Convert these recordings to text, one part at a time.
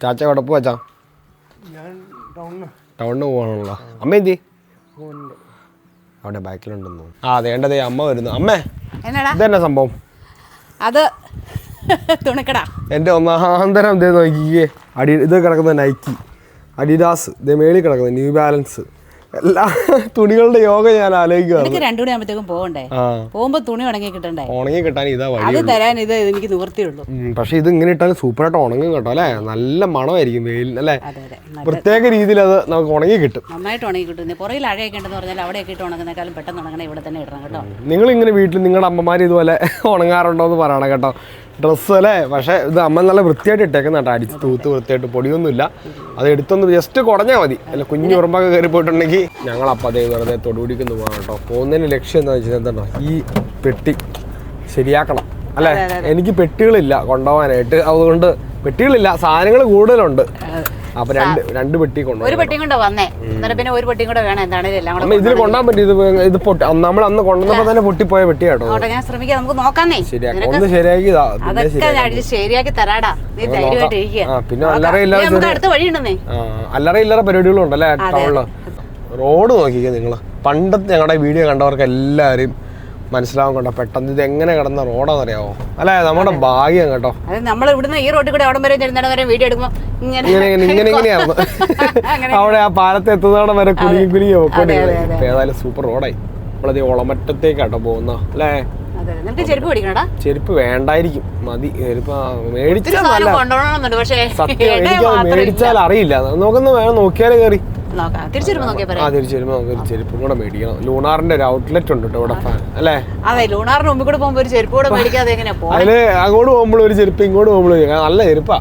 ചാച്ച എവിടെ പോവാ ഞാൻ ടൗണിന് പോവാണല്ലോ. അമ്മ എന്തി അവിടെ ബാക്കിലുണ്ടെന്ന് ആ വേണ്ടത് അമ്മ വരുന്നു. അമ്മേ എന്നടാ? ഇതെന്നെ സംഭവം? അത് തുണിക്കടാ. എന്റെ ഒന്നാന്തരം ഇതേ നോക്കിക്കേ. അടി ഇത് കിടക്കുന്ന നൈക്കി അഡിഡാസ് ഇതേ മേളിൽ കിടക്കുന്നത് ന്യൂ ബാലൻസ് എല്ലാ തുണികളുടെ യോഗ ഞാൻ ആലോചിക്കുകയാണ് എനിക്ക് രണ്ടു മണി ആകുമ്പോഴത്തേക്കും പോകണ്ടേ പോകുമ്പോ തുണി ഉണങ്ങി കിട്ടണ്ടേ? ഉണങ്ങി കിട്ടാൻ ഇതാ വഴി അത് തരാൻ ഇത് എനിക്ക് നിവൃത്തിയുള്ളൂ. പക്ഷെ ഇത് ഇങ്ങനെ ഇട്ടാൽ സൂപ്പറായിട്ട് ഉണങ്ങും കേട്ടോ അല്ലേ? നല്ല മണമായിരിക്കും വെയിൽ അല്ലേ? പ്രത്യേക രീതിയിൽ അത് നമുക്ക് ഉണങ്ങി കിട്ടും. നന്നായിട്ട് ഉണങ്ങി കിട്ടും. പുറകിൽ അഴയൊക്കെ ഉണ്ടെന്ന് പറഞ്ഞാൽ അവിടെയൊക്കെ ഇട്ട് ഉണങ്ങുന്നേക്കാളും പെട്ടെന്ന് ഉണങ്ങണേ ഇവിടെ തന്നെ ഇടണം കേട്ടോ. നിങ്ങൾ ഇങ്ങനെ വീട്ടിൽ നിങ്ങളുടെ അമ്മമാർ ഇതുപോലെ ഉണങ്ങാറുണ്ടോ എന്ന് പറയണം കേട്ടോ. ഡ്രസ്സ് അല്ലേ? പക്ഷേ ഇത് അമ്മ നല്ല വൃത്തിയായിട്ട് ഇട്ടേക്കുന്ന കേട്ടോ. അടിച്ച് തൂത്ത് വൃത്തിയായിട്ട് പൊടിയൊന്നുമില്ല. അത് എടുത്തൊന്ന് ജസ്റ്റ് കുടഞ്ഞാൽ മതി. അല്ല കുഞ്ഞു ഉറുമ്പൊക്കെ കയറി പോയിട്ടുണ്ടെങ്കിൽ ഞങ്ങൾ അപ്പം അതേ വെറുതെ തൊടുപിടിക്കുന്നു പോകാം കേട്ടോ. പോകുന്നതിന് ലക്ഷ്യം എന്താ വെച്ചാൽ എന്താണോ ഈ പെട്ടി ശരിയാക്കണം. അല്ലേ? എനിക്ക് പെട്ടികളില്ല കൊണ്ടുപോകാനായിട്ട്. അതുകൊണ്ട് പെട്ടികളില്ല സാധനങ്ങൾ കൂടുതലുണ്ട്. അപ്പം രണ്ട് രണ്ട് പെട്ടി കൊണ്ടുപോകും ഒരു പെട്ടിയും കൊണ്ട് വന്നേ. എന്നിട്ട് പിന്നെ ഒരു പെട്ടിയും കൂടെ വേണം എന്താണെങ്കിലും എല്ലാം കൂടെ ഇതിൽ കൊണ്ടാൻ പറ്റും ഇത് ഇത് പൊട്ടി നമ്മൾ അന്ന് കൊണ്ടുവന്നപ്പോ തന്നെ പൊട്ടിപ്പോയ പെട്ടിയാട്ടോ അങ്ങോട്ട് ഞാൻ ശ്രമിക്കാം. നമുക്ക് നോക്കാന്നേ. ശരിയാക്കി. ഒന്ന് ശരിയാക്കി അതൊക്കെ ഞാൻ ശരിയാക്കി തരാടാ. നീ ധൈര്യമായിട്ട് ഇരിക്കുക പിന്നെ അല്ലറ ഇല്ലാതെ അടുത്ത വഴി ഉണ്ടെന്നേ അല്ലറ ഇല്ലറ പരിപാടികളും ഉണ്ടല്ലേ ടൗണിൽ. റോഡ് നോക്കിക്കേ നിങ്ങൾ. പണ്ടത്തെ ഞങ്ങളുടെ വീഡിയോ കണ്ടവർക്ക് എല്ലാവരും മനസ്സിലാവാൻ കേട്ടോ പെട്ടെന്ന് ഇത് എങ്ങനെ കിടന്ന റോഡാണെന്നറിയാവോ അല്ലേ നമ്മുടെ ഭാഗ്യം കേട്ടോ. അത് നമ്മൾ ഇവിടുന്ന് ഈ റോഡിൽ കൂടെ അവിടെ വരെ ചെന്നിടം വരെ വീഡിയോ എടുക്കുമ്പോൾ ഇങ്ങനെ ഇങ്ങനെ ഇങ്ങനെ ഇങ്ങനെ ഇങ്ങനെയായിരുന്നു അവിടെ ആ പാലത്ത് എത്തുന്നവിടെ വരെ കുലുങ്ങി കുലുങ്ങി അതെ. ഏതായാലും സൂപ്പർ റോഡായി നമ്മളത് ഒളമറ്റത്തേക്കാട്ടോ പോകുന്ന അല്ലേ? ചെരുപ്പ് വേണ്ടായിരിക്കും. മതി ചെരുപ്പ് മേടിച്ചാൽ അറിയില്ല നമുക്കൊന്ന് വേണം നോക്കിയാലേ കയറി നോക്കാം. തിരിച്ചിരുമ്പോ നോക്കിയാ ആ പറയാം. തിരിച്ചു വരുമ്പോൾ നമുക്ക് ഒരു ചെരുപ്പും കൂടെ മേടിക്കണം. ലൂണാറിന്റെ ഒരു ഔട്ട്ലെറ്റ് ഉണ്ട് കേട്ടോ ഇവിടെ ഫാൻ അല്ലേ? അതെ ലൂണാറിന് മുമ്പിൽ കൂടെ പോകുമ്പോ ഒരു ചെരുപ്പ് കൂടെ മേടിക്കാതെ എങ്ങനെ പോകാം അതിൽ അങ്ങോട്ട് പോകുമ്പോൾ ഒരു ചെരുപ്പ് ഇങ്ങോട്ട് പോകുമ്പോൾ നല്ല ചെരുപ്പാ.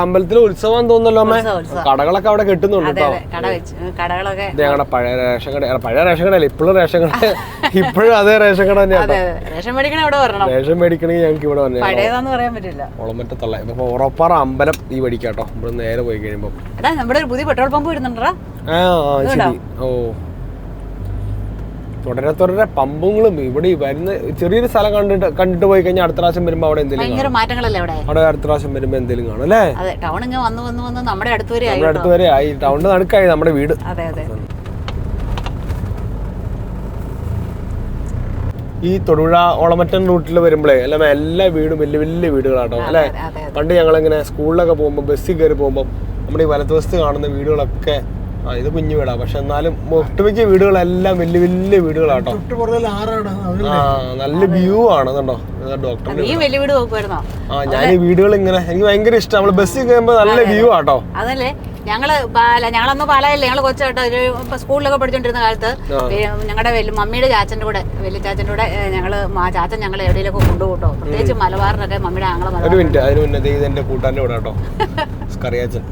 അമ്പലത്തിൽ ഉത്സവം തോന്നുന്നല്ലോ അമ്മേ. ഉത്സവം, ഉത്സവം. കടകളൊക്കെ അവിടെ കെട്ടുന്നുണ്ട് അതെ കേട്ടോ. അതെ. കട വെച്ച് കടകളൊക്കെ. ഇത് ഞങ്ങളുടെ പഴയ റേഷൻ കട അല്ല, പഴയ റേഷൻ കടയല്ല ഇപ്പോഴും റേഷൻ കട. ഇപ്പോഴും അതേ റേഷൻ കട തന്നെയാണ് അതെ അതെ. റേഷൻ മേടിക്കണ അവിടെ വരണം. റേഷൻ മേടിക്കണമെങ്കിൽ ഞങ്ങൾക്ക് ഇവിടെ വന്നേ. പഴയതാന്ന് പറയാൻ പറ്റില്ല. ഒളമറ്റത്തുള്ള ഇപ്പൊ അമ്പലം ഈ വടിക്കാട്ടോ ഇവിടെ നേരെ പോയി കഴിയുമ്പോൾ എടാ നമ്മുടെ ഒരു പുതിയ പെട്രോൾ പമ്പ് വരുന്നുണ്ടോ ഓ. തുടരെ തുടരെ പമ്പുകളും ഇവിടെ വരുന്ന ചെറിയൊരു സ്ഥലം കണ്ടിട്ട് കണ്ടിട്ട് പോയി കഴിഞ്ഞാൽ അടുത്ത പ്രാവശ്യം വരുമ്പോൾ അവിടെ എന്തെങ്കിലും മാറ്റങ്ങളല്ലേ അവിടെ? അവിടെ അടുത്ത പ്രാവശ്യം വരുമ്പോൾ എന്തെങ്കിലും കാണും അല്ലേ? അതെ ടൗൺ ഇങ്ങനെ വന്ന് വന്ന് വന്ന് നമ്മുടെ അടുത്ത് വരെ ആയി നമ്മുടെ അടുത്ത് വരെ ആയി. ടൗണിന്റെ നടുക്കായി നമ്മുടെ വീട്. അതെ അതെ. ഈ തൊടുപുഴ ഓളമറ്റൻ റൂട്ടിൽ വരുമ്പോഴേ എല്ലാം എല്ലാ വീടും വലിയ വലിയ വീടുകളാട്ടോ അല്ലേ? പണ്ട് ഞങ്ങളിങ്ങനെ സ്കൂളിലൊക്കെ പോകുമ്പോൾ ബസ്സിൽ കയറി പോകുമ്പോൾ നമ്മുടെ ഈ വലതുവശത്ത് കാണുന്ന വീടുകളൊക്കെ ആ ഇത് കുഞ്ഞു വീടാ. പക്ഷെ എന്നാലും ഒട്ടുമിക്ക വീടുകളെല്ലാം വലിയ വലിയ വീടുകളാട്ടോ. ആ നല്ല വ്യൂ ആണ് കണ്ടോ ഡോക്ടർ ആ ഞാൻ ഈ വീടുകൾ ഇങ്ങനെ എനിക്ക് ഭയങ്കര ഇഷ്ടം. നമ്മൾ ബസ് കഴിയുമ്പോ നല്ല വ്യൂ ആട്ടോ. അതല്ലേ? ഞങ്ങൾ പാല ഞങ്ങളന്ന് പാലയല്ലേ? ഞങ്ങൾ കൊച്ചാട്ടോ ഒരു ഇപ്പൊ സ്കൂളിലൊക്കെ പഠിച്ചോണ്ടിരുന്ന കാലത്ത് ഞങ്ങളുടെ വലിയ മമ്മിയുടെ ചാച്ചന്റെ കൂടെ വലിയ ചാച്ചന്റെ കൂടെ ഞങ്ങൾ ആ ചാച്ചൻ ഞങ്ങൾ എവിടെയൊക്കെ കൊണ്ടുപോട്ടോ. പ്രത്യേകിച്ച് മലബാറിനൊക്കെ മമ്മിയുടെ ആങ്ങളെ ഒരു മലബാർ മിനിറ്റ് അതിന് മുന്നേ ദേ ഇതെന്റെ കൂട്ടാന്റെ വീടാ കേട്ടോ സ്കറിയാച്ചൻ.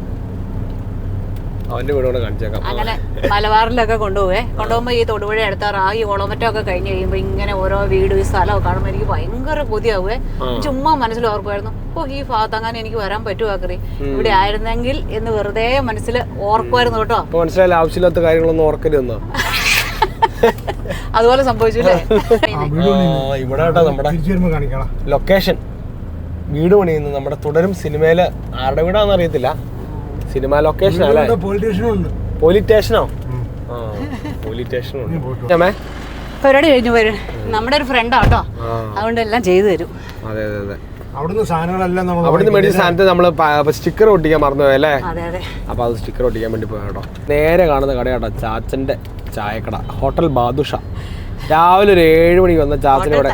അവന്റെ വീട് കൂടെ കാണിച്ചേക്കാം. അങ്ങനെ മലബാറിലൊക്കെ കൊണ്ടുപോവേ. കൊണ്ടുപോകുമ്പോൾ ഈ തൊടുപുഴ അടുത്ത റാഗി ഓളമറ്റം ഒക്കെ കഴിഞ്ഞ് കഴിയുമ്പോൾ ഇങ്ങനെ ഓരോ വീട് ഈ സ്ഥലമൊക്കെ കാണുമ്പോൾ എനിക്ക് ഭയങ്കര കൊതിയാവേ ചുമ്മാ മനസ്സിൽ ഓർക്കുമായിരുന്നു ഓ ഈ ഭാഗത്ത് അങ്ങനെ എനിക്ക് വരാൻ പറ്റുമോ ആക്രി ഇവിടെ ആയിരുന്നെങ്കിൽ എന്ന് വെറുതെ മനസ്സിൽ ഓർക്കുമായിരുന്നു കേട്ടോ. ഇപ്പൊ മനസ്സിലായില്ല ആവശ്യമില്ലാത്ത കാര്യങ്ങളൊന്നും ഓർക്കരുതെന്നോ അതുപോലെ സംഭവിച്ചു ഇവിടെ നമ്മുടെ ലൊക്കേഷൻ. വീട് പണിയുന്നത് നമ്മുടെ തുടരും സിനിമയിലെ ആരുടെ വീടാണെന്ന് അറിയത്തില്ല. സിനിമ ലൊക്കേഷൻ അല്ലേ? പോലീസ് സ്റ്റേഷനോ ആ പോലീസ് സ്റ്റേഷനും നീ പോയിട്ട് വാ. ഞാമേ പരിപാടി കഴിഞ്ഞു വരും. നമ്മുടെ ഒരു ഫ്രണ്ടാ കേട്ടോ. അതുകൊണ്ട് എല്ലാം ചെയ്തു തരും. അതെ അതെ അതെ. അവിടുന്ന് സാധനങ്ങളെല്ലാം നമ്മൾ അവിടുന്ന് മേടിച്ച സാധനത്തെ നമ്മൾ സ്റ്റിക്കർ ഒട്ടിക്കാൻ മറന്നു അല്ലേ അതെ അതെ. അപ്പോൾ അത് സ്റ്റിക്കർ ഒട്ടിക്കാൻ വേണ്ടി പോയാട്ടോ നേരെ കാണുന്ന കടയാട്ടോ കേട്ടോ ചാച്ചന്റെ ചായക്കട. ഹോട്ടൽ ബാദുഷ. രാവിലെ ഒരു ഏഴ് മണിക്ക് വന്ന ചാത്തിന് ഇവിടെ.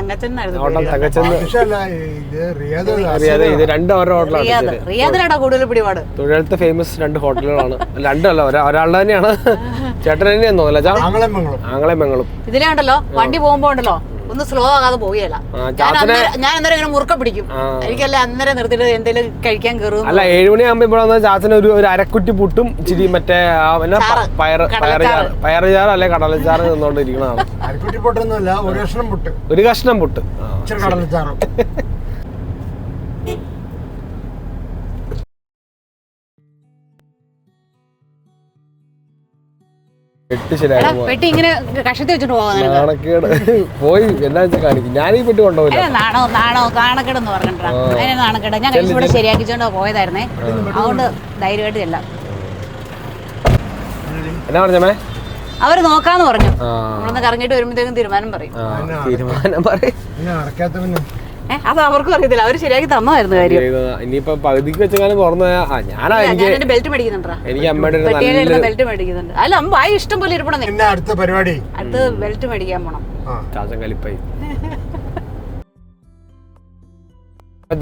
ഹോട്ടൽ തങ്കച്ചെന്ന് ഇത് റിയാദ് അറിയാതെ ഇത് രണ്ട് ഓരോ ഹോട്ടലാണ് തൊഴിലത്തെ ഫേമസ് രണ്ട് ഹോട്ടലുകളാണ്. രണ്ടല്ല ഒരാ ഒരാളുടെ തന്നെയാണ്. ചേട്ടൻ തന്നെയാന്ന് തോന്നില്ല ആങ്ങളെ മംഗളും ഇതിലേ ഉണ്ടല്ലോ വണ്ടി പോകുമ്പോ ഉണ്ടല്ലോ? ഒന്ന് സ്ലോ ആകാതെ പോവുകയല്ല. ഞാൻ അന്നേരം ഇങ്ങനെ മുറുക്ക പിടിക്കും. എനിക്കല്ല അന്നേരം നിർത്തിട്ട് എന്തെങ്കിലും കഴിക്കാൻ കയറും അല്ല ഏഴുമണി മണിയാകുമ്പോ ഇവിടെ ചാച്ചന് ഒരു ഒരു അരക്കുറ്റി പുട്ടും ഇച്ചിരി മറ്റേ. പയറ് പയറ് കടലച്ചാറ്. ചാറ്. പയറ് അല്ലെ കടലച്ചാറ് നിന്നോണ്ടിരിക്കണതാണ് ഒരു കഷ്ണം പുട്ട്. ഒരു കഷ്ണം പുട്ട്. കടലച്ചാറും. പെട്ടി ഇങ്ങനെ കഷത്തി വെച്ചിട്ട് നാണക്കേട്. പോയി എന്നാ കാണിക്കും. ഞാനീ പെട്ടി കൊണ്ടുപോയില്ല നാണോ നാണോ നാണക്കേടെന്ന് പറഞ്ഞിട്ടാ. അതിനെ നാണക്കേട്. ഞാൻ ശരിയാക്കിച്ചോണ്ടോ പോയതായിരുന്നേ. അതുകൊണ്ട് ധൈര്യമായിട്ട് ചെല്ലാം. എന്നാ പറഞ്ഞമേ അവർ നോക്കാന്ന് പറഞ്ഞു. കറങ്ങിട്ട് നമ്മളൊന്ന് കറങ്ങിയിട്ട് വരുമ്പോഴത്തേക്കും തീരുമാനം പറയും. തീരുമാനം പറയും. അത് അവർക്കും അറിയത്തില്ല. അവർ ശരിയാക്കി തന്നതായിരുന്നു കാര്യം. ഇനിയിപ്പോ പകുതിക്ക് വെച്ചാലും തുറന്നു ഞാനാ എനിക്ക് ബെൽറ്റ് മേടിക്കുന്നുണ്ടാ എനിക്ക് അമ്മയുടെ ബെൽറ്റ് മേടിക്കുന്നുണ്ട്. അല്ല അമ്മ വായി ഇഷ്ടം പോലെ ഇരിപ്പണം പിന്നെ അടുത്ത പരിപാടി? അടുത്ത് ബെൽറ്റ് മേടിക്കാൻ പോണം. ചാച്ചൻ കലിപ്പായി.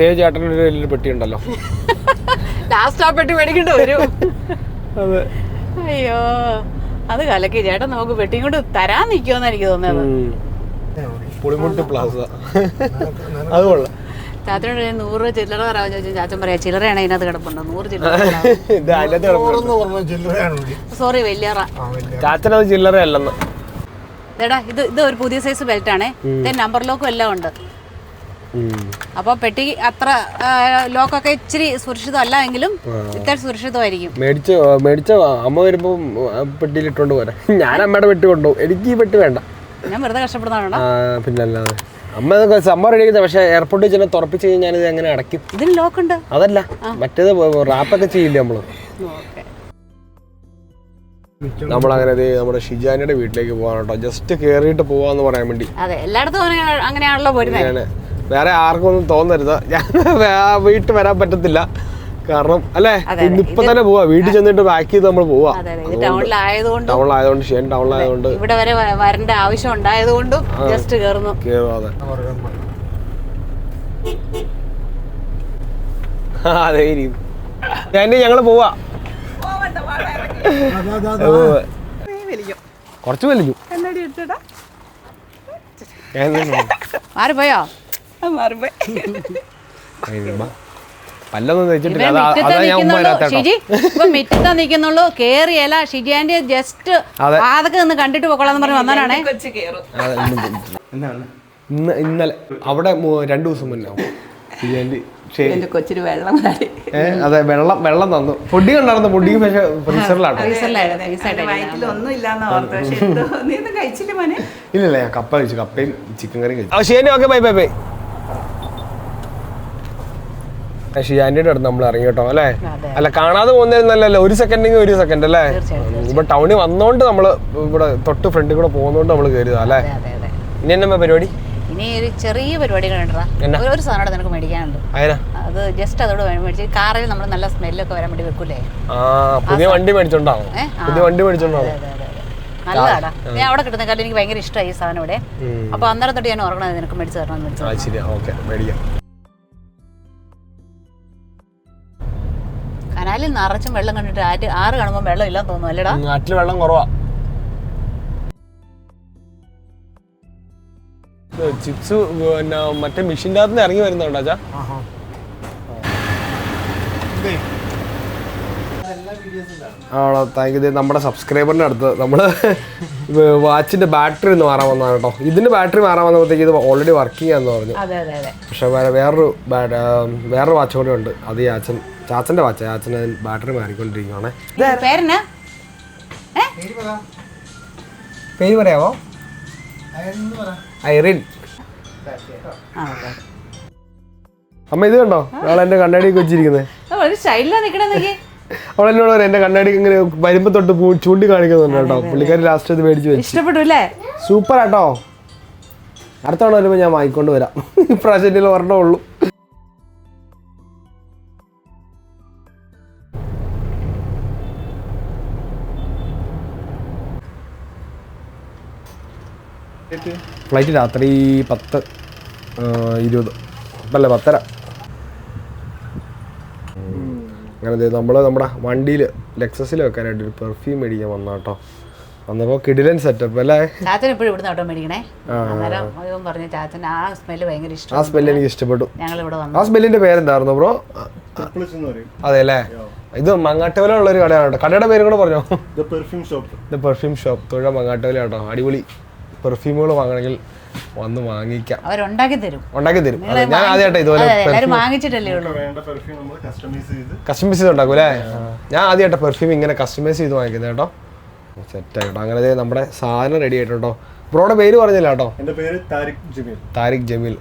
ദേവ് ചേട്ടന്റെ വലിയൊരു പെട്ടി ഉണ്ടല്ലോ. ലാസ്റ്റ് ആ പെട്ടി മേടിക്കേണ്ടി വരും. അതെ. അയ്യോ അത് കലക്കി ചേട്ടൻ നമുക്ക് പെട്ടിയും കൊണ്ട് തരാൻ നിൽക്കുമെന്ന് എനിക്ക് തോന്നുന്നത്. പുളിമുട്ട് പ്ലാസ. അത് കൊള്ളാം. ചാച്ചനോട് ഞാൻ നൂറ് രൂപ ചില്ലറ ചോദിച്ചു ചാച്ചൻ പറയാ ചില്ലറയാണ് കിടപ്പുണ്ടോ. നൂറ് ചില്ലറ സോറി വലിയറ ചാച്ചനത് ഇതേടാ ഇത് ഇത് ഒരു പുതിയ സൈസ് ബെൽറ്റ് ആണേ. നമ്പർ ലോക്കും എല്ലാം ഉണ്ട്. അപ്പോൾ പെട്ടി അത്ര ലോക്കൊക്കെ ഇച്ചിരി സുരക്ഷിതമല്ല എങ്കിലും ഇത്ര സുരക്ഷിതമായിരിക്കും. മേടിച്ച മേടിച്ച അമ്മ വരുമ്പോ പെട്ടിയിൽ ഇട്ടോണ്ട് പോരാ. ഞാൻ അമ്മയുടെ പെട്ടി കൊണ്ടുപോകും. എനിക്ക് ഈ പെട്ടി വേണ്ട. ഞാൻ വെറുതെ കഷ്ടപ്പെടുന്നതാണോ പിന്നല്ലാതെ. അമ്മ ഇതൊക്കെ സംഭവം റെഡി പക്ഷെ എയർപോർട്ടിൽ ചെന്ന് തുറപ്പിച്ച് കഴിഞ്ഞാൽ ഞാനിത് എങ്ങനെ അടയ്ക്കും? ഇതിന് ലോക്ക് ഉണ്ട്. അതല്ല മറ്റേത് റാപ്പൊക്കെ ചെയ്യില്ല ഓക്കെ. നമ്മളങ്ങനെ നമ്മുടെ ഷിജാനിയുടെ വീട്ടിലേക്ക് പോകാൻ കേട്ടോ ജസ്റ്റ് കേറിയിട്ട് പോവാന്ന് പറയാൻ വേണ്ടി. അതെ എല്ലായിടത്തും അങ്ങനെ- അങ്ങനെയാണല്ലോ പോരുന്നത് വേറെ ആർക്കും ഒന്നും തോന്നരുത്. ഞാൻ വീട്ടിൽ വരാൻ പറ്റത്തില്ല. കാരണം അല്ലേ? ഇന്നിപ്പോ തന്നെ പോവാ. വീട്ടിൽ ചെന്നിട്ട് ബാക്ക് ചെയ്ത് നമ്മൾ പോവാ. ടൗണിലായതുകൊണ്ടും ടൗണിലായതുകൊണ്ട് ഷിയൻ ടൗണിലായതുകൊണ്ട് ഇവിടെ വരെ വരണ്ട ആവശ്യം ഉണ്ടായതുകൊണ്ടും ജസ്റ്റ് കേറുന്നു. അതെ. ഇരിക്കും ഞാൻ ഞങ്ങൾ പോവാ. കൊറച്ച് വലിഞ്ഞു. മാറിപ്പോയോ? മാറിപ്പോയി. പല്ലൊന്നും തേച്ചിട്ടില്ല. ഇവൻ അതാ അതാ ഞാൻ ഉമ്മ നിൽക്കുന്നുള്ളൂ. വരാത്ത ഷിജി ഇപ്പൊ മിറ്റത്താ നിൽക്കുന്നുള്ളൂ. കേറിയല്ല ഷിജിയാന്റെ ജസ്റ്റ് അതെ. അതൊക്കെ ഒന്ന് കണ്ടിട്ട് പോക്കോളാന്ന് പറഞ്ഞ് വന്നവനാണേ. ഇന്ന് ഇന്നലെ അവിടെ മൂ- രണ്ടു ദിവസം മുന്നേ എന്റെ കൊച്ചിന് വെള്ളം ഏ അതെ വെള്ളം വെള്ളം തന്നു. പൊടി ഉണ്ടായിരുന്നു പൊടി പക്ഷെ ഫ്രീസറിലാണ് ഫ്രീസറിലായിരുന്നു ഫ്രീസായിട്ട് വയറ്റിൽ ഒന്നും ഇല്ലാന്ന് ഓർത്തു. പക്ഷെ എന്തോ നീ ഒന്നും കഴിച്ചില്ല മോനെ? ഇല്ലല്ല ഞാൻ കപ്പ കഴിച്ചു. കപ്പയും ചിക്കൻ കറിയും കഴിച്ചു. ശരി ഓക്കെ ബൈ ബൈ ബൈ. ഷിയാന്റെ അടുത്ത് നമ്മൾ ഇറങ്ങി കേട്ടോ അല്ലേ? അല്ല കാണാതെ പോകുന്നതിനല്ലല്ലോ ഒരു സെക്കൻഡിങ് ഒരു സെക്കൻഡ് അല്ലേ? ഇപ്പൊ ടൗണിൽ വന്നോണ്ട് നമ്മൾ ഇവിടെ തൊട്ട് ഫ്രണ്ടിൽ കൂടെ പോകുന്നോണ്ട് നമ്മൾ കയറിയതാ അല്ലേ? ഇനി എന്നാ പരിപാടി? ഇനി ഒരു ചെറിയ പരിപാടി ഉണ്ടടാ ഒരു- സാധനം നിനക്ക് മേടിക്കാനുണ്ട്. അത് ജസ്റ്റ് അതോട് മേടിച്ച് കാറിൽ നമ്മൾ നല്ല സ്മെല്ലൊക്കെ വരാൻ വേണ്ടി വെക്കൂലേ? പുതിയ വണ്ടി മേടിച്ചോണ്ടാവും. പുതിയ വണ്ടി മേടിച്ചോണ്ടാവും. നല്ലതാടാ. ഞാൻ അവിടെ കിട്ടുന്ന കാര്യം എനിക്ക് ഭയങ്കര ഇഷ്ടമായി ഈ സാധനം ഇവിടെ. അപ്പൊ അന്നേരം തൊട്ട് ഞാൻ ഓർക്കണത് നിനക്ക് മേടിച്ച് തരണം എന്ന് കനാലിൽ നിറച്ചും വെള്ളം കണ്ടിട്ട് ആറ്റ് ആറ് കാണുമ്പോൾ വെള്ളം ഇല്ലാന്ന് തോന്നുന്നു അല്ലേടാ? നാട്ടിൽ വെള്ളം കുറവാ. ചിപ്സ് പിന്നെ മറ്റേ മെഷീന്റെ അകത്ത് നിന്ന് ഇറങ്ങി വരുന്നുണ്ടോ ചാ ആഹാ. ഇതേ, ആണോ? Thank you. നമ്മുടെ സബ്സ്ക്രൈബറിന്റെ അടുത്ത് നമ്മൾ വാച്ചിന്റെ ബാറ്ററി ഒന്ന് മാറാൻ വന്നതാണ് കേട്ടോ. ഇതിന്റെ ബാറ്ററി മാറാൻ വന്നപ്പോഴത്തേക്ക് ഇത് ഓൾറെഡി വർക്ക് ചെയ്യാന്ന് പറഞ്ഞു. അതെ അതെ അതെ. പക്ഷെ വേറെ വേറൊരു വേറൊരു വാച്ച് കൂടെ ഉണ്ട്. അത് ഈ ചാച്ചൻ ചാച്ചന്റെ വാച്ച്. ചാച്ചൻ ബാറ്ററി മാറിക്കൊണ്ടിരിക്കുകയാണേ പേര് പറ. പേര് പറയാമോ അതെന്ന് പറ. ഐറിൻ. ആ അമ്മ ഇത് കണ്ടോ? നാളെ എന്റെ കണ്ണാടിയൊക്കെ വെച്ചിരിക്കുന്നത് അവൾ എന്നോട് പറയും എന്റെ കണ്ണാടി ഇങ്ങനെ വരുമ്പോ തൊട്ട് ചൂണ്ടി കാണിക്കുന്നുണ്ട് കേട്ടോ. പുള്ളിക്കാരി ലാസ്റ്റ് ഇത് മേടിച്ചു വെച്ചു. ഇഷ്ടപ്പെട്ടു അല്ലേ? സൂപ്പർ ആട്ടോ. അടുത്ത തവണ വരുമ്പോൾ ഞാൻ വാങ്ങിക്കൊണ്ട് വരാം. ഇപ്രാവശ്യം എന്റെ ഒരെണ്ണേ ഉള്ളൂ. ഫ്ലൈറ്റ് രാത്രി പത്ത് ഇരുപത്. അല്ല പത്തര. അങ്ങനെ നമ്മൾ നമ്മുടെ വണ്ടിയിൽ ലെക്സസിൽ വെക്കാനായിട്ട് ഒരു പെർഫ്യൂം മേടിക്കാൻ വന്ന കേട്ടോ വന്നപ്പോൾ കിടിലൻ സെറ്റപ്പ് അല്ലേ? ചാച്ചൻ എപ്പോഴും ഇവിടുന്ന് ഓട്ടോ മേടിക്കണേ. അന്നേരം പറഞ്ഞു ചാച്ചൻ ആ സ്മെല്ല് ഭയങ്കര ആ സ്മെല്ല് എനിക്ക് ഇഷ്ടപ്പെട്ടു. ഞങ്ങൾ ഇവിടെ വന്നു. ആ സ്മെല്ലിന്റെ പേരെന്തായിരുന്നു ബ്രോ? അതെ അല്ലേ? ഇത് മങ്ങാട്ടവല ഉള്ള ഒരു കടയാണ്? കേട്ടോ കടയുടെ പേര് കൂടെ പറഞ്ഞോ? The പെർഫ്യൂം ഷോപ്പ് ഇത് പെർഫ്യൂം ഷോപ്പ് തൊഴ മങ്ങാട്ടുവല കേട്ടോ അടിപൊളി. പെർഫ്യൂമുകൾ വാങ്ങണമെങ്കിൽ വന്ന് വാങ്ങിക്കാം. അവരുണ്ടാക്കി തരും. ഉണ്ടാക്കി തരും. അതെ ഞാൻ ആദ്യമായിട്ട് ഇതുപോലെ വാങ്ങിച്ചിട്ടല്ലേ ഉള്ളൂ. വേണ്ട പെർഫ്യൂം നമ്മൾ കസ്റ്റമൈസ് ചെയ്ത് ഉണ്ടാക്കും അല്ലേ? ഞാൻ ആദ്യമായിട്ട് പെർഫ്യൂം ഇങ്ങനെ കസ്റ്റമൈസ് ചെയ്ത് വാങ്ങിക്കുന്നത് കേട്ടോ. സെറ്റ് ആയിട്ടോ. അങ്ങനെ ദേ നമ്മുടെ സാധനം റെഡി ആയിട്ടോ ബ്രോയുടെ പേര് പറഞ്ഞില്ല കേട്ടോ. എന്റെ പേര് താരിഖ് ജമീൽ. താരിഖ് ജമീൽ.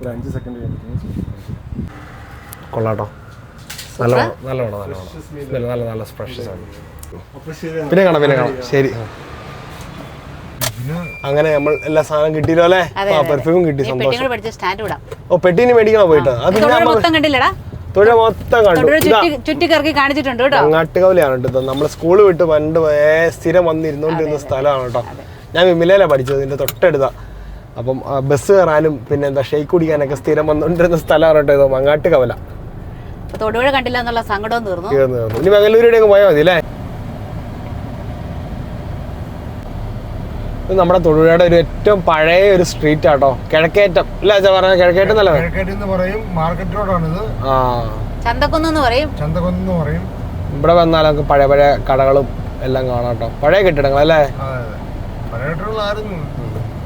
ഒരു അഞ്ച് സെക്കൻഡ് കൊള്ളാട്ടോ നല്ല നല്ല നല്ലോണം നല്ല വേണം സ്മെൽ നല്ല നല്ല ഫ്രഷ് ആണ്. പിന്നെ കാണാം പിന്നെ കാണാം. ശരി അങ്ങനെ നമ്മൾ എല്ലാ സാധനം കിട്ടിയല്ലോ അല്ലേ? പെർഫ്യൂം കിട്ടി സന്തോഷം. ഓ പെട്ടിന് മേടിക്കണോ പോയിട്ട്? അത് മൊത്തം കണ്ടില്ലടാ. തൊഴിൽ മൊത്തം കണ്ടു. ചുറ്റിക്കറക്കി കാണിച്ചിട്ടുണ്ട് കേട്ടോ. അങ്ങാട്ടുകവലയാണ് കേട്ടോ നമ്മൾ സ്കൂൾ വിട്ട് പണ്ട് സ്ഥിരം വന്നിരുന്നോണ്ടിരുന്ന സ്ഥലമാണ് കേട്ടോ. ഞാൻ വിമലയിലാണ് പഠിച്ചത് ഇതിന്റെ തൊട്ടടുത്താ. അപ്പം ബസ് കയറാനും പിന്നെ എന്താ ഷെയ്ക്ക് കുടിക്കാനൊക്കെ സ്ഥിരം വന്നുകൊണ്ടിരുന്ന സ്ഥലമാണ് കേട്ടോ ഇത്. മങ്ങാട്ട് കവല തൊടുപുഴ കണ്ടില്ല എന്നുള്ള സങ്കടം തീർന്നു. തീർന്നു ഇനി മംഗലൂരുടെ അങ്ങ് പോയാൽ മതി അല്ലേ? ഇത് നമ്മുടെ തൊടുപുഴയുടെ ഒരു ഏറ്റവും പഴയ ഒരു സ്ട്രീറ്റ് ആട്ടോ. കിഴക്കേറ്റം. അല്ല അച്ഛാ പറഞ്ഞ കിഴക്കേറ്റം നല്ല കിഴക്കേറ്റം എന്ന് പറയും. മാർക്കറ്റ് റോഡാണിത്. ആ. ചന്തക്കുന്ന് എന്ന് പറയും. എന്ന് പറയും. ഇവിടെ വന്നാൽ നമുക്ക് പഴയ പഴയ കടകളും എല്ലാം കാണാം കേട്ടോ. പഴയ കെട്ടിടങ്ങൾ അല്ലേ?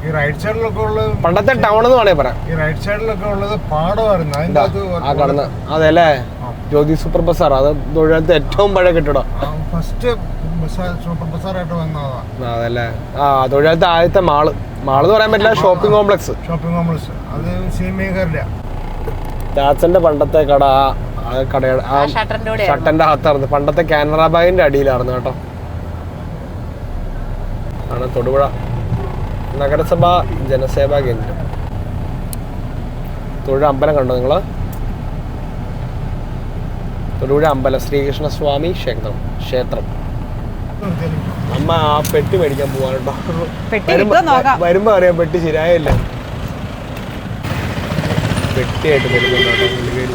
ഈ റൈറ്റ് സൈഡിലൊക്കെ ഉള്ളത് പണ്ടത്തെ ടൗൺ എന്ന് വേണേ പറയാം. ഈ റൈറ്റ് സൈഡിലൊക്കെ ഉള്ളത് പാടമായിരുന്നു. അകത്ത് ആ കടന്ന്. അതെ അല്ലേ? ജ്യോതി സൂപ്പർ ബസാർ അത് തൊഴിലത്തെ ഏറ്റവും പഴയ കെട്ടിടം. ഫസ്റ്റ് അതല്ലേ. ആ തൊഴിലത്തെ ആദ്യത്തെ മാൾ. മാൾ എന്ന് പറയാൻ പറ്റില്ല ഷോപ്പിംഗ് കോംപ്ലക്സ് ഷോപ്പിംഗ് കോംപ്ലക്സ് അത് സിനിമക്കാരുടെ ചാച്ചന്റെ പണ്ടത്തെ കട ആ ആ കടയുടെ ആ ഷട്ടന്റെ അകത്തായിരുന്നു. പണ്ടത്തെ കാനറ ബാങ്കിന്റെ അടിയിലായിരുന്നു കേട്ടോ. ആണ് തൊടുപുഴ നഗരസഭ ജനസേവാ കേന്ദ്രം. തൊഴിൽ അമ്പലം കണ്ടോ നിങ്ങൾ? തൊടുപുഴ അമ്പലം ശ്രീകൃഷ്ണസ്വാമി ക്ഷേത്രം. ക്ഷേത്രം. അമ്മ ആ പെട്ടി മേടിക്കാൻ പോവാൻ കേട്ടോ വരുമ്പോ അറിയാം പെട്ടി ശരിയായില്ല. പെട്ടിയായിട്ട് വരുന്നുണ്ട്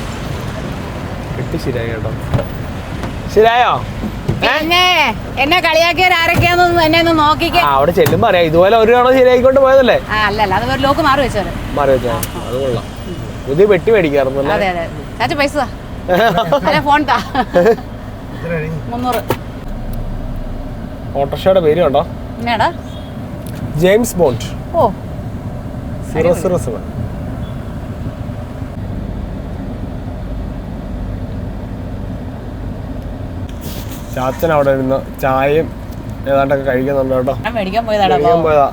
പെട്ടി ശരിയായി കേട്ടോ. ശരിയായോ? എന്നെ കളിയാക്കിയവർ ആരൊക്കെയാണെന്ന് എന്നെ ഒന്ന് നോക്കിക്കേ. അവിടെ ചെല്ലുമ്പോ അറിയാം. ഇതുപോലെ ഒരു തവണ ശരിയായിക്കൊണ്ട് പോയതല്ലേ? ആ അല്ല അല്ല അത് ഒരു ലോക്ക് മാറി വെച്ചോര് മാറി വെച്ചോ അത് കൊള്ളാം. പുതിയ പെട്ടി മേടിക്കാറുണ്ടല്ലേ? അതെ അതെ. ചാച്ച പൈസ ഫോൺ താ. മുന്നൂറ്. ഓട്ടോറിക്ഷയുടെ പേര് കണ്ടോ? James Bond. ഓ. Zero zero seven. ചാച്ചൻ അവിടെ ഇരുന്ന് ചായയും ഏതാണ്ടൊക്കെ കഴിക്കുന്നുണ്ട് കേട്ടോ. മേടിക്കാൻ പോയതാ.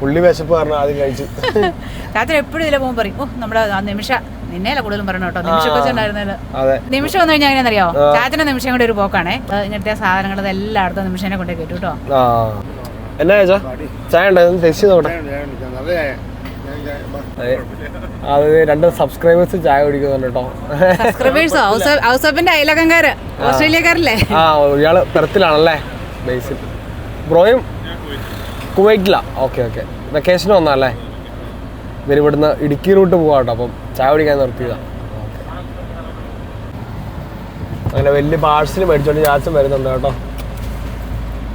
പുള്ളി വിശപ്പ് കാരണം ആദ്യം കഴിച്ചു. ചാച്ചൻ എപ്പോഴും ഇതിലെ പോകുമ്പോൾ പറയും ഓ നമ്മുടെ നിമിഷ നിന്നെയല്ല കൂടുതലും പറയണം കേട്ടോ. നിമിഷം വെച്ചിട്ടുണ്ടായിരുന്നല്ലോ. അതെ. നിമിഷം വന്നു കഴിഞ്ഞാൽ എങ്ങനെയാണെന്നറിയോ? ചാച്ചന്റെ നിമിഷം കൂടെ ഒരു പോക്കാണേ. ഇങ്ങനത്തെ സാധനങ്ങൾ എല്ലായിടത്തും നിമിഷനെ കൊണ്ടേ കേട്ടു കേട്ടോ. ആ. എന്നാ ചേച്ചാ? ചായ ഉണ്ടോ? ടേസ്റ്റ് ചെയ്ത് അതെ. അത് രണ്ട് സബ്സ്ക്രൈബേഴ്സ് ചായ കുടിക്കുന്നുണ്ട് കേട്ടോ. സബ്സ്ക്രൈബേഴ്സോ ഹൗസ് ഹൗസ് ഓഫിന്റെ ഓസ്ട്രേലിയക്കാരല്ലേ? ആ ഇയാൾ പെർത്തിലാണല്ലേ? ബേസിൽ ബ്രോയും കുവൈറ്റിലാ. ഓക്കെ ഓക്കെ വെക്കേഷൻ വന്നല്ലേ ഇവർ ഇവിടുന്ന് ഇടുക്കി റൂട്ട് പോവാട്ടോ അപ്പം. ചായ കുടിക്കാൻ നിർത്തിയതാ. അങ്ങനെ വലിയ പാഴ്സൽ മേടിച്ചോണ്ട് ചാച്ചൻ വരുന്നുണ്ട് കേട്ടോ.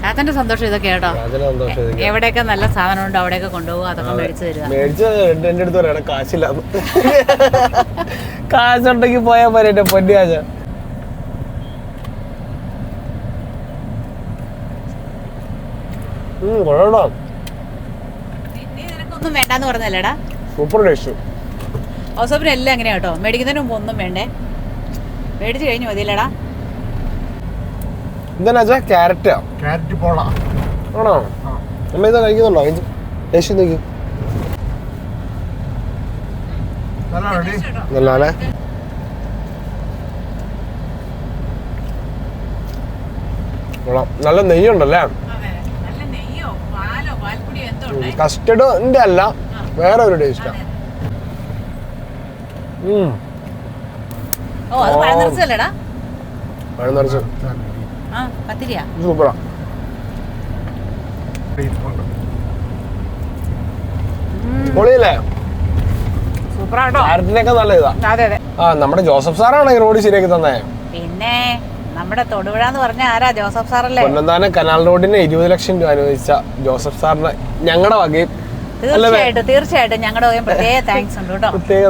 ചാച്ചന്റെ സന്തോഷം ഇതൊക്കെ കേട്ടോ ചാച്ചന് സന്തോഷം ഇതൊക്കെ. എവിടെയൊക്കെ നല്ല സാധനം ഉണ്ടോ അവിടെയൊക്കെ കൊണ്ടുപോകുക അതൊക്കെ മേടിച്ചു തരിക. മേടിച്ചത് എന്റെ എന്റെ അടുത്ത് പറയണം കാശില്ല. കാശുണ്ടെങ്കിൽ പോയാൽ പോരെ പൊന്നു കാശ കുഴപ്പമില്ല നീ നിനക്കൊന്നും വേണ്ടാന്ന് പറഞ്ഞല്ലേടാ സൂപ്പർ ടേസ്റ്റ്. ഹൗസ് ഓഫിന് എല്ലാം എങ്ങനെയാണ് കേട്ടോ മേടിക്കുന്നതിന് മുമ്പ് ഒന്നും വേണ്ടേ? മേടിച്ച് കഴിഞ്ഞു മതിയില്ലടാ? എന്താ ക്യാരറ്റാ ക്യാരറ്റ് പോള. ആണോ? അമ്മ ഇതാ കഴിക്കുന്നുണ്ടോ? ടേസ്റ്റ് നോക്കി നല്ല നല്ല നല്ല നെയ്യുണ്ടല്ലേ? നല്ല നെയ്യോ? പാലോ? പാൽപ്പൊടിയോ എന്തോ കസ്റ്റഡിന്റെ അല്ല. വേറെ ഒരു ടേസ്റ്റാ ഓ അത് പഴം നിറച്ചല്ലേടാ പഴം നിറച്ച്. ആ പത്തിരിയാ? സൂപ്പറാ. പൊളിയല്ലേ? സൂപ്പറാട്ടോ. ക്യാരറ്റിനൊക്കെ നല്ല ഇതാ. അതെ അതെ. ആ നമ്മുടെ ജോസഫ് സാറാണ് ഈ റോഡ് ശരിയാക്കി തന്നെ. പിന്നെ നമ്മുടെ തൊടുപുഴ എന്ന് പറഞ്ഞ ആരാ? ജോസഫ് സാറല്ലേ? കനാൽ റോഡിന് ഇരുപത് ലക്ഷം രൂപ അനുവദിച്ച ജോസഫ് സാറിന് ഞങ്ങളുടെ വകയും തീർച്ചയായിട്ടും തീർച്ചയായിട്ടും ഞങ്ങളുടെ പ്രത്യേക താങ്ക്സ് ഉണ്ട് കേട്ടോ. പ്രത്യേക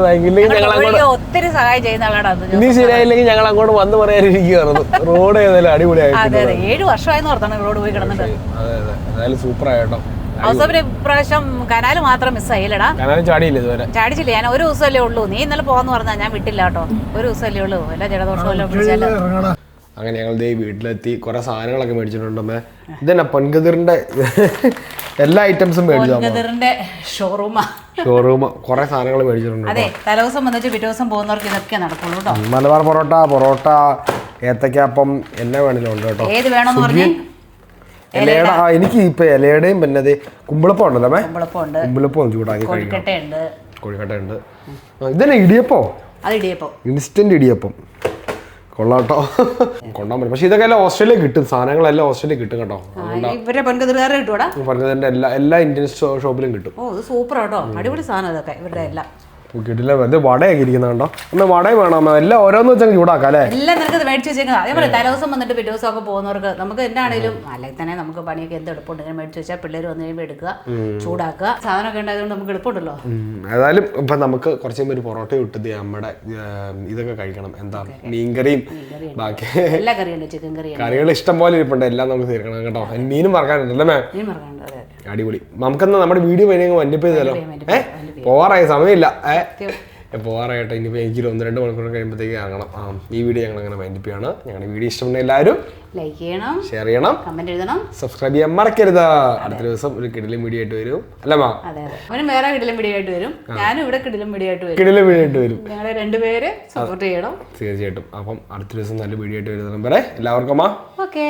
ഒത്തിരി സഹായം ചെയ്യുന്ന ആളാണ് അത് ഇനി ശരിയായില്ലെങ്കിൽ ഞങ്ങൾ അങ്ങോട്ട് വന്ന് പറയാനിരിക്കുകയായിരുന്നു റോഡ് ഏതായാലും അടിപൊളിയായി അതെ അതെ. ഏഴ് വർഷമായെന്ന് ഓർത്താണ് റോഡ് പോയി കിടന്നിട്ട്. അതെ അതെ. ഏതായാലും സൂപ്പർ ആയിട്ടോ ഇപ്രാവശ്യം കനാല് മാത്രം മിസ്സായില്ലടാ ചാടിയില്ല ഇതുവരെ? ചാടിച്ചില്ല. ഞാൻ ഒരു ദിവസമല്ലേ ഉള്ളൂ. നീ ഇന്നലെ പോകാന്ന് പറഞ്ഞാ ഞാൻ വിട്ടില്ല കേട്ടോ. ഒരു ദിവസമല്ലേ ഉള്ളൂ. എല്ലാ ജലദോഷമല്ലോ അങ്ങനെ ഞങ്ങൾ ദേ വീട്ടിലെത്തി. കുറെ സാധനങ്ങളൊക്കെ മേടിച്ചിട്ടുണ്ട് അമ്മേ ഇതന്നെ പൊൻകതിറിന്റെ എല്ലാ ഐറ്റംസും മേടിച്ചു ഷോറൂമ ഷോറൂമ ഷോറൂമാ ഷോറൂം കുറെ സാധനങ്ങൾ മേടിച്ചിട്ടുണ്ട് അതെ തലേദിവസം വന്നിട്ട് പിറ്റേ ദിവസം പോകുന്നവർക്ക് ഇതൊക്കെ നടക്കുള്ളൂ കേട്ടോ. മലബാർ പൊറോട്ട പൊറോട്ട ഏത്തക്കാപ്പം എല്ലാം വേണേലും ഉണ്ട് കേട്ടോ. ഏത് വേണമെന്ന് പറഞ്ഞു? ഇലയുടെ ആ, എനിക്ക് ഇപ്പൊ ഇലയുടെയും പിന്നെ ദേ കുമ്പിളപ്പം ഉണ്ടല്ലോ അമ്മേ. കുമ്പളപ്പം ഉണ്ട്. ചൂടാക്കി കോഴിക്കട്ടയുണ്ട് കൊഴുക്കട്ടയുണ്ട് കോഴിക്കട്ട ഉണ്ട്. ഇതന്നെ ഇടിയപ്പോ? അത് ഇടിയപ്പം. ഇൻസ്റ്റന്റ് ഇടിയപ്പം. കൊള്ളാട്ടോ. കൊണ്ടാൻ പറ്റും. പക്ഷെ ഇതൊക്കെ എല്ലാം ഓസ്ട്രേലിയ കിട്ടും. സാധനങ്ങളെല്ലാം ഓസ്ട്രേലിയ കിട്ടും കേട്ടോ. ആ, ഇവരുടെ പൊൻകതിർകാരെ കിട്ടൂടാ പറഞ്ഞതിന്റെ എല്ലാ എല്ലാ ഇന്ത്യൻ ഷോപ്പിലും കിട്ടും. ഓ സൂപ്പർ കേട്ടോ. അടിപൊളി സാധനം ഇതൊക്കെ ഇവരുടെ എല്ലാം. കിട്ടില്ല ഇത് വടയൊക്കെ ഇരിക്കുന്ന കണ്ടോ? ഒന്ന് വടയും വേണം എല്ലാം ഓരോന്ന് വെച്ചാൽ ചൂടാക്കാം അല്ലേ? എല്ലാം നിനക്ക് മേടിച്ച് വെച്ചേക്കാം. അതേപോലെ തലേദിവസം വന്നിട്ട് പിറ്റേ ദിവസം ഒക്കെ പോകുന്നവർക്ക് നമുക്ക് എന്താണേലും അല്ലെങ്കിൽ തന്നെ നമുക്ക് പണിയൊക്കെ എന്ത് എളുപ്പമുണ്ട് ഇങ്ങനെ മേടിച്ച് വെച്ചാൽ പിള്ളേർ വന്നു കഴിയുമ്പോൾ എടുക്കുക ചൂടാക്കുക. സാധനമൊക്കെ ഉണ്ടായതുകൊണ്ട് നമുക്ക് എളുപ്പമുണ്ടല്ലോ. ഏതായാലും ഇപ്പൊ നമുക്ക് കുറച്ച് കഴിയുമ്പോൾ ഒരു പൊറോട്ട വിട്ടത് നമ്മുടെ ഇതൊക്കെ കഴിക്കണം. എന്താ മീൻകറിയും ബാക്കി എല്ലാ കറിയുണ്ട് ചിക്കൻ കറി കറികൾ ഇഷ്ടം പോലെ ഇരിപ്പുണ്ട്. എല്ലാം നമുക്ക് തീർക്കണം കേട്ടോ. മീനും മറക്കാനുണ്ടല്ലേ മേ? അടിപൊളി. നമുക്കെന്നാ നമ്മുടെ വീഡിയോ കഴിഞ്ഞ് വണ്ടിപ്പ് ചെയ്തല്ലോ വണ്ടിപ്പ് ഏ? പോവാറായി സമയമില്ല. പോവാറായിട്ട് ഇനി എനിക്ക് ഒന്ന് രണ്ട് മണിക്കൂർ കഴിയുമ്പോഴത്തേക്ക് ഇറങ്ങണം ആ ഈ വീഡിയോ ഞങ്ങൾ അങ്ങനെ മൈൻഡ് ചെയ്യാണ്. ഞങ്ങളുടെ വീഡിയോ ഇഷ്ടമുണ്ടെങ്കിൽ എല്ലാവരും ലൈക്ക് ചെയ്യണം. ഷെയർ ചെയ്യണം. കമന്റ് എഴുതണം. സബ്സ്ക്രൈബ് ചെയ്യാൻ മറക്കരുത്. അടുത്ത ദിവസം ഒരു കിടിലും വീഡിയോ ആയിട്ട് വരും. അല്ല മാ? അതെ അവനും വേറെ കിടിലും വീഡിയോ ആയിട്ട് വരും. ഞാനും ഇവിടെ കിടിലും വീഡിയോ ആയിട്ട് വരും. കിടിലും വീഡിയോ ആയിട്ട് വരും. ഞങ്ങളെ രണ്ടുപേരെ സപ്പോർട്ട് ചെയ്യണം. തീർച്ചയായിട്ടും. അപ്പം അടുത്ത ദിവസം നല്ല വീഡിയോ ആയിട്ട് വരുന്നതും വരെ എല്ലാവർക്കും മാ. ഓക്കേ